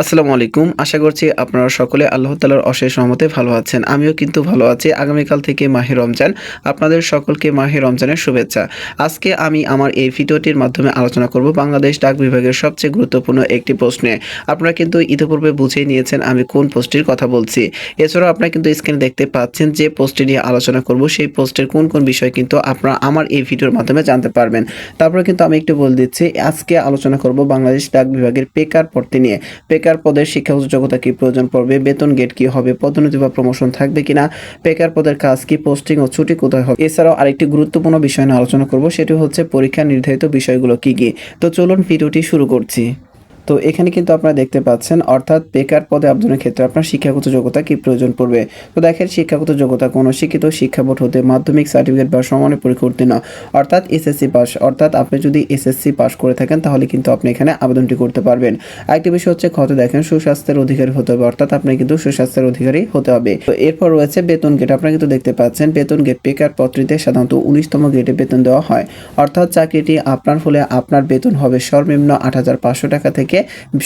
আসসালামু আলাইকুম। আশা করছি আপনারা সকলে আল্লাহ তালার অশেষ রহমতে ভালো আছেন। আমিও কিন্তু ভালো আছি। আগামীকাল থেকে মাহে রমজান। আপনাদের সকলকে মাহে রমজানের শুভেচ্ছা। আজকে আমি আমার এই ভিডিওটির মাধ্যমে আলোচনা করব বাংলাদেশ ডাক বিভাগের সবচেয়ে গুরুত্বপূর্ণ একটি প্রশ্নে। আপনারা কিন্তু ইতিপূর্বে বুঝেই নিয়েছেন আমি কোন পোস্টটির কথা বলছি। এছাড়াও আপনারা কিন্তু স্ক্রিনে দেখতে পাচ্ছেন যে পোস্টটি নিয়ে আলোচনা করব। সেই পোস্টের কোন কোন বিষয় কিন্তু আপনারা আমার এই ভিডিওর মাধ্যমে জানতে পারবেন। তারপরে কিন্তু আমি একটু বলে দিচ্ছি, আজকে আলোচনা করব বাংলাদেশ ডাক বিভাগের পেকার পড়তে নিয়ে। বেকার পদের শিক্ষা যোগ্যতা কি প্রয়োজন পড়বে? বেতন গেট কি হবে? পদোন্নতি বা প্রমোশন থাকবে কিনা? বেকার পদের কাজ কি? পোস্টিং ও ছুটি কোথায় হবে? এছাড়াও আরেকটি গুরুত্বপূর্ণ বিষয় নিয়ে আলোচনা করব, সেটি হচ্ছে পরীক্ষা নির্ধারিত বিষয়গুলো কি কি? তো চলুন ভিডিওটি শুরু করছি। তো এখানে কিন্তু আপনারা দেখতে পাচ্ছেন, অর্থাৎ বেকার পদে আবেদনের ক্ষেত্রে আপনার শিক্ষাগত যোগ্যতা কি প্রয়োজন পড়বে? তো দেখেন, শিক্ষাগত যোগ্যতা কোনো শিক্ষিত শিক্ষা বোর্ড হতে মাধ্যমিক সার্টিফিকেট বা সমানের পরীক্ষা উত্তীর্ণ অর্থাৎ এসএসসি পাস অর্থাৎ আপনি যদি এসএসসি পাস করে থাকেন, তাহলে কিন্তু আপনি এখানে আবেদনটি করতে পারবেন। আরেকটি বিষয় হচ্ছে কত দেখেন, সুস্বাস্থ্যের অধিকারী হতে হবে, অর্থাৎ আপনি কিন্তু সুস্বাস্থ্যের অধিকারী হতে হবে। তো এরপর রয়েছে বেতন গেট আপনারা কিন্তু দেখতে পাচ্ছেন, বেতন গেট বেকার পত্রিতে সাধারণত উনিশতম গেটে বেতন দেওয়া হয়। অর্থাৎ চাকরিটি আপনার ফলে আপনার বেতন হবে সর্বনিম্ন আট হাজার পাঁচশো টাকা থেকে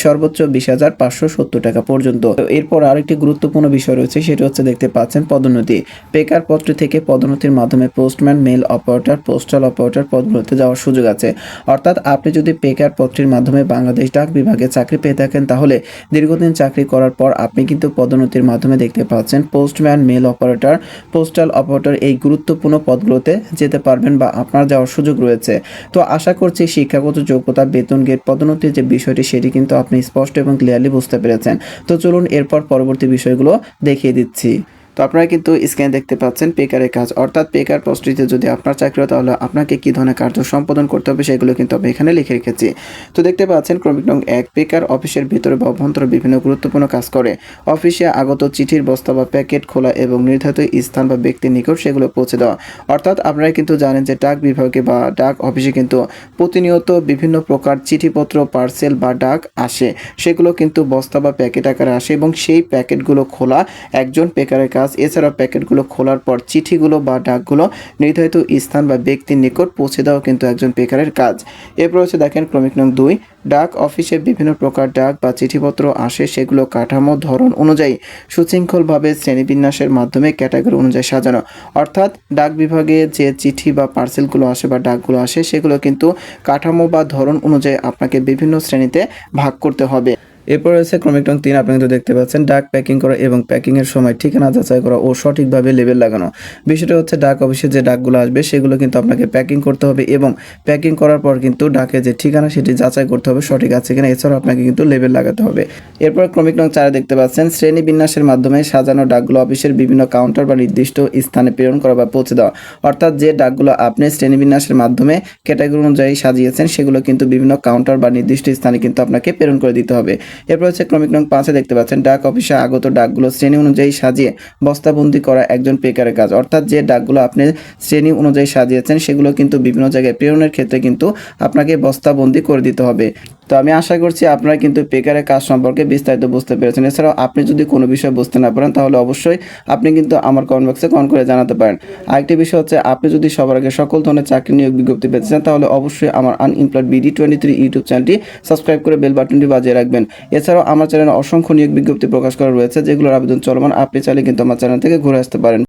সর্বোচ্চ বিশ হাজার পাঁচশো সত্তর টাকা পর্যন্ত। এরপর আরেকটি গুরুত্বপূর্ণ বিষয় রয়েছে, সেটা হচ্ছে দেখতে পাচ্ছেন পদোন্নতি। বেকার পত্র থেকে পদোন্নতির মাধ্যমে postman, mail operator, postal operator পদগুলোতে যাওয়ার সুযোগ আছে। অর্থাৎ আপনি যদি বেকার পত্রের মাধ্যমে বাংলাদেশ ডাক বিভাগে চাকরি পেয়ে থাকেন, তাহলে দীর্ঘদিন চাকরি করার পর আপনি কিন্তু পদোন্নতির মাধ্যমে দেখতে পাচ্ছেন postman, mail operator, postal operator এই গুরুত্বপূর্ণ পদগুলোতে যেতে পারবেন বা আপনার যাওয়ার সুযোগ রয়েছে। তো আশা করছি শিক্ষাগত যোগ্যতা, বেতন, গেট পদোন্নতির যে বিষয়টি সেটি কিন্তু আপনি স্পষ্ট এবং ক্লিয়ারলি বুঝতে পেরেছেন। তো চলুন এরপর পরবর্তী বিষয়গুলো দেখিয়ে দিচ্ছি। তো আপনারা কিন্তু স্ক্রিনে দেখতে পাচ্ছেন পেকারের কাজ। অর্থাৎ পেকার পোস্টটিতে যদি আপনার চাকরি হয়, তাহলে আপনাকে কী ধরনের কার্য সম্পাদন করতে হবে সেগুলো কিন্তু আমি এখানে লিখে রেখেছি। তো দেখতে পাচ্ছেন ক্রমিক নং এক পেকার অফিসের ভিতরে বা অভ্যন্তরে বিভিন্ন গুরুত্বপূর্ণ কাজ করে। অফিসে আগত চিঠির বস্তা বা প্যাকেট খোলা এবং নির্ধারিত স্থান বা ব্যক্তির নিকট সেগুলো পৌঁছে দেওয়া। অর্থাৎ আপনারা কিন্তু জানেন যে ডাক বিভাগে বা ডাক অফিসে কিন্তু প্রতিনিয়ত বিভিন্ন প্রকার চিঠিপত্র পার্সেল বা ডাক আসে। সেগুলো কিন্তু বস্তা বা প্যাকেট আকারে আসে এবং সেই প্যাকেটগুলো খোলা একজন পেকারের কাজ এছাড়াও প্যাকেটগুলো খোলার পর চিঠিগুলো বা ডাকগুলো নির্ধারিত স্থান বা ব্যক্তির নিকট পৌঁছে দেওয়া কিন্তু একজন পেকারের কাজ। এরপর হচ্ছে দেখেন ক্রমিক নং দুই, ডাক অফিসে বিভিন্ন প্রকার ডাক বা চিঠিপত্র আসে, সেগুলো কাঠামো ধরন অনুযায়ী সুশৃঙ্খলভাবে শ্রেণীবিন্যাসের মাধ্যমে ক্যাটাগরি অনুযায়ী সাজানো। অর্থাৎ ডাক বিভাগে যে চিঠি বা পার্সেলগুলো আসে বা ডাকগুলো আসে, সেগুলো কিন্তু কাঠামো বা ধরন অনুযায়ী আপনাকে বিভিন্ন শ্রেণীতে ভাগ করতে হবে। এরপর রয়েছে ক্রমিক নং তিন। আপনি কিন্তু দেখতে পাচ্ছেন ডাক প্যাকিং করা এবং প্যাকিংয়ের সময় ঠিকানা যাচাই করা ও সঠিকভাবে লেবেল লাগানো। বিষয়টা হচ্ছে ডাক অফিসে যে ডাকগুলো আসবে, সেগুলো কিন্তু আপনাকে প্যাকিং করতে হবে এবং প্যাকিং করার পর কিন্তু ডাকে যে ঠিকানা, সেটি যাচাই করতে হবে, সঠিক আছে কিনা, এছাড়াও আপনাকে কিন্তু লেবেল লাগাতে হবে। এরপর ক্রমিক রং চারে দেখতে পাচ্ছেন, শ্রেণি বিন্যাসের মাধ্যমে সাজানো ডাকগুলো অফিসের বিভিন্ন কাউন্টার বা নির্দিষ্ট স্থানে প্রেরণ করা বা পৌঁছে দেওয়া। অর্থাৎ যে ডাকগুলো আপনি শ্রেণি বিন্যাসের মাধ্যমে ক্যাটাগরি অনুযায়ী সাজিয়েছেন, সেগুলো কিন্তু বিভিন্ন কাউন্টার বা নির্দিষ্ট স্থানে কিন্তু আপনাকে প্রেরণ করে দিতে হবে। এরপর হচ্ছে ক্রমিক নং পাঁচে দেখতে পাচ্ছেন, ডাক অফিসে আগত ডাকগুলো শ্রেণি অনুযায়ী সাজিয়ে বস্তাবন্দি করা একজন পেকারের কাজ। অর্থাৎ যে ডাকগুলো আপনি শ্রেণি অনুযায়ী সাজিয়েছেন, সেগুলো কিন্তু বিভিন্ন জায়গায় প্রেরণের ক্ষেত্রে কিন্তু আপনাকে বস্তাবন্দি করে দিতে হবে। তো আমি আশা করছি আপনারা কিন্তু পেকারের কাজ সম্পর্কে বিস্তারিত বুঝতে পেরেছেন। এছাড়াও আপনি যদি কোনো বিষয় বুঝতে না পারেন, তাহলে অবশ্যই আপনি কিন্তু আমার কমেন্ট বক্সে কমেন্ট করে জানাতে পারেন। আরেকটি বিষয় হচ্ছে, আপনি যদি সবার আগে সকল ধরনের চাকরি নিয়োগ বিজ্ঞপ্তি পেতে চান, তাহলে অবশ্যই আমার unemployed BD twenty three YouTube চ্যানেলটি সাবস্ক্রাইব করে বেল বাটনটি বাজিয়ে রাখবেন। এছাড়াও আমার চ্যানেলে অসংখ্য নিয়োগ বিজ্ঞপ্তি প্রকাশ করা রয়েছে, যেগুলোর আবেদন চলমান। আপনি চাইলে কিন্তু আমার চ্যানেল থেকে ঘুরে আসতে পারেন।